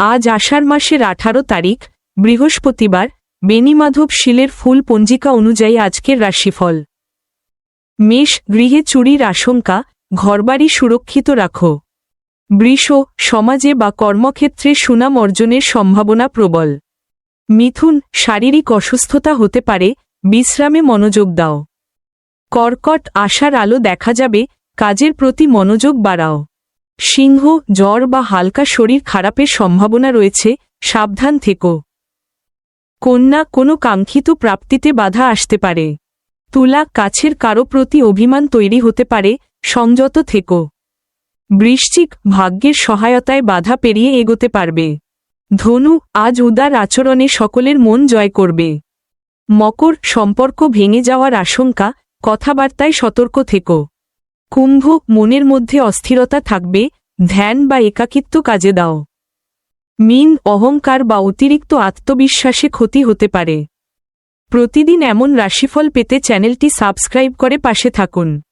আজ আষাঢ় মাসের আঠারো তারিখ, বৃহস্পতিবার বেনিমাধব শিলের ফুল পঞ্জিকা অনুযায়ী আজকের রাশিফল। মেষ গৃহে চুরির আশঙ্কা, ঘরবাড়ি সুরক্ষিত রাখো। বৃষ, সমাজে বা কর্মক্ষেত্রে সুনাম অর্জনের সম্ভাবনা প্রবল। মিথুন, শারীরিক অসুস্থতা হতে পারে, বিশ্রামে মনোযোগ দাও। কর্কট, আশার আলো দেখা যাবে, কাজের প্রতি মনোযোগ বাড়াও। সিংহ, জ্বর বা হালকা শরীর খারাপের সম্ভাবনা রয়েছে, সাবধান থেকো। কন্যা কোনো কাঙ্ক্ষিত প্রাপ্তিতে বাধা আসতে পারে। তুলা, কাছের কারও প্রতি অভিমান তৈরি হতে পারে, সংযত থেকো। বৃশ্চিক, ভাগ্যের সহায়তায় বাধা পেরিয়ে এগোতে পারবে। ধনু, আজ উদার আচরণে সকলের মন জয় করবে। মকর, সম্পর্ক ভেঙে যাওয়ার আশঙ্কা, কথাবার্তায় সতর্ক থেকো। কুম্ভ মনের মধ্যে অস্থিরতা থাকবে, ধ্যান বা একাকিত্ব কাজে দাও। মিন, অহংকার বা অতিরিক্ত আত্মবিশ্বাসে ক্ষতি হতে পারে। প্রতিদিন এমন রাশিফল পেতে চ্যানেলটি সাবস্ক্রাইব করে পাশে থাকুন।